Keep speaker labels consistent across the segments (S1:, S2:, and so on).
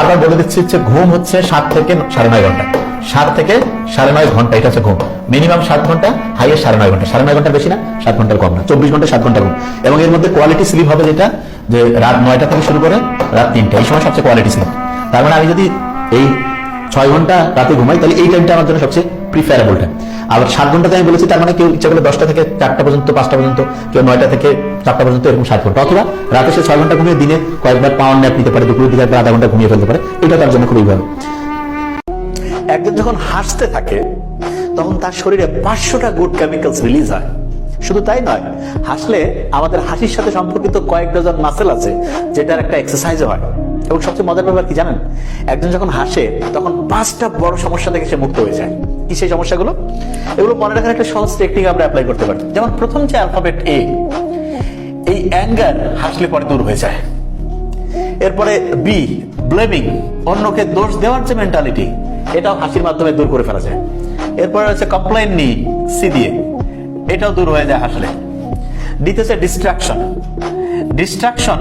S1: বারবার বলে দিচ্ছি হচ্ছে ঘুম হচ্ছে সাত থেকে সাড়ে নয় ঘণ্টা। সাত থেকে সাড়ে নয় ঘণ্টা, এটা হচ্ছে ঘুম। মিনিমাম সাত ঘণ্টা হাইয়েস্ট সাড়ে নয় ঘণ্টা। সাড়ে নয় ঘণ্টা বেশি না, সাত ঘণ্টা কম না। চব্বিশ ঘণ্টা সাত ঘণ্টা ঘুম। এবং এর মধ্যে কোয়ালিটি স্লিপ হবে যেটা, যে রাত নয়টা থেকে শুরু করে রাত তিনটা। এই সময় সবচেয়ে কোয়ালিটি স্লিপ তার মানে আমি যদি এই ছয় ঘণ্টা রাতে ঘুমাই, তাহলে এই টাইমটা আমার জন্য সবচেয়ে প্রিফারেবল টাইম আবার সাত ঘন্টাতে আমি বলেছি, তার মানে কেউ ইচ্ছা করলে দশটা থেকে চারটা পর্যন্ত, পাঁচটা পর্যন্ত, কেউ নয়টা থেকে চারটা পর্যন্ত এরকম সাত ঘণ্টা। অথবা রাতে সে ছয় ঘণ্টা ঘুমিয়ে দিনে কয়েকবার পাওয়ার ন্যাপ নিতে পারে, দুপুরের দিকে আধা ঘণ্টা ঘুমিয়ে ফেলতে পারে। এটা তার জন্য খুবই ভালো।
S2: একজন যখন হাসতে থাকে, তখন তার শরীরে পাঁচশোটা গুড কেমিক্যালস রিলিজ হয়। শুধু তাই নয়, হাসলে আমাদের হাসির সাথে সম্পর্কিত কয়েক ডজন মাসেল আছে, যেটার একটা এক্সারসাইজও হয়। এবং সবচেয়ে মজার ব্যাপার কি জানেন? একজন যখন হাসে, তখন পাঁচটা বড় সমস্যা থেকে সে মুক্ত হয়ে যায়। কি সেই সমস্যাগুলো? এগুলো মনে রাখার একটা সহজ টেকনিক আমরা অ্যাপ্লাই করতে পারি। যেমন প্রথম যে অ্যালফাবেট এ এই অ্যাঙ্গার হাসলে পরে দূর হয়ে যায়। এরপরে বি ব্লেমিং অন্যকে দোষ দেওয়ার যে মেন্টালিটি এটাও হাসির মাধ্যমে দূর করে ফেলা যায়। এরপরে হচ্ছে কমপ্লেন নি সি দিয়ে। এটাও দূর হয়ে যায় হাসলে। দ্বিতীয় ডিস্ট্রাকশন ডিস্ট্রাকশন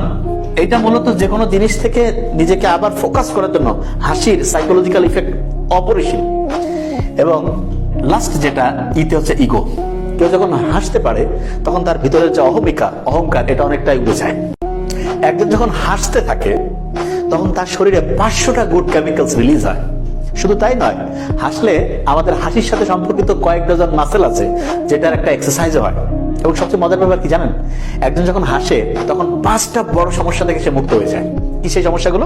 S2: এটা মূলত যে কোনো জিনিস থেকে নিজেকে আবার ফোকাস করার জন্য হাসির সাইকোলজিক্যাল ইফেক্ট অপরিসীম। এবং লাস্ট যেটা, ইতে হচ্ছে ইগো কেউ যখন হাসতে পারে, তখন তার ভিতরের যে অহমিকা, অহংকার, এটা অনেকটাই যায়। একজন যখন হাসতে থাকে, তখন তার শরীরে পাঁচশোটা গুড কেমিক্যালস রিলিজ হয়। শুধু তাই নয়, হাসলে আমাদের হাসির সাথে সম্পর্কিত কয়েক ডজন মাসেল আছে, যেটার একটা এক্সারসাইজও হয়। এবং সবচেয়ে মজার ব্যাপার কি জানেন? একজন যখন হাসে, তখন পাঁচটা বড় সমস্যা থেকে সে মুক্ত হয়ে যায়। কি সেই সমস্যাগুলো?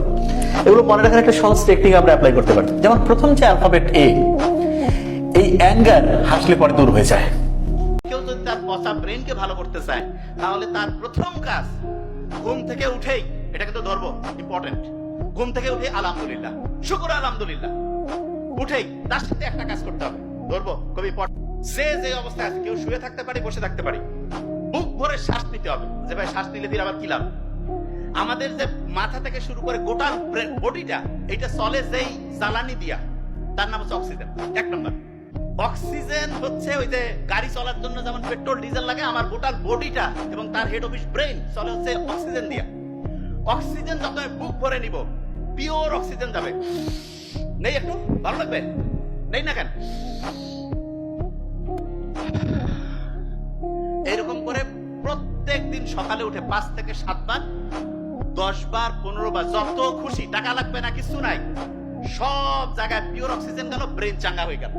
S2: এগুলো মনে রাখার একটা সহজ টেকনিক আমরা অ্যাপ্লাই করতে পারি। যেমন প্রথম যে অ্যালফাবেট এ অ্যাঙ্গার হাসলে পরে দূর হয়ে যায়
S3: কেউ যদি তার পচা ব্রেনকে ভালো করতে চায়, তাহলে তার প্রথম কাজ ঘুম থেকে উঠেই এটা কিন্তু ধরবো ইম্পর্টেন্ট ঘুম থেকে উঠে আলহামদুলিল্লাহ, শুকুর আলহামদুলিল্লাহ, উঠেই তার সাথে একটা কাজ করতে হবে, ধরবো, খুবই important। যে যে অবস্থায় আছে, কেউ শুয়ে থাকতে পারি, বসে থাকতে পারি, বুক ভরে শ্বাস নিতে হবে, যে ভাই শ্বাস নিলে ফির আবার কি লাভ আমাদের যে মাথা থেকে শুরু করে গোটা বডিটা এটা চলে যেই জ্বালানি দিয়া, তার নাম হচ্ছে অক্সিজেন এক নম্বর অক্সিজেন হচ্ছে ওই যে গাড়ি চলার জন্য যেমন পেট্রোল ডিজেল লাগে, আমার গোটা বডিটা এবং তার হেড অফিস ব্রেন চলে হচ্ছে অক্সিজেন দিয়া। অক্সিজেন যত আমি বুক ভরে নিব পিওর অক্সিজেন যাবে। নেই একটু? ভালো লাগবে? নেই না কেন? এরকম করে প্রত্যেক দিন সকালে উঠে পাঁচ থেকে সাত বার, দশ বার, পনেরো বার, যত খুশি, টাকা লাগবে না, কিছু নাই, সব জায়গায় পিওর অক্সিজেন গেল ব্রেন চাঙ্গা হয়ে গেল।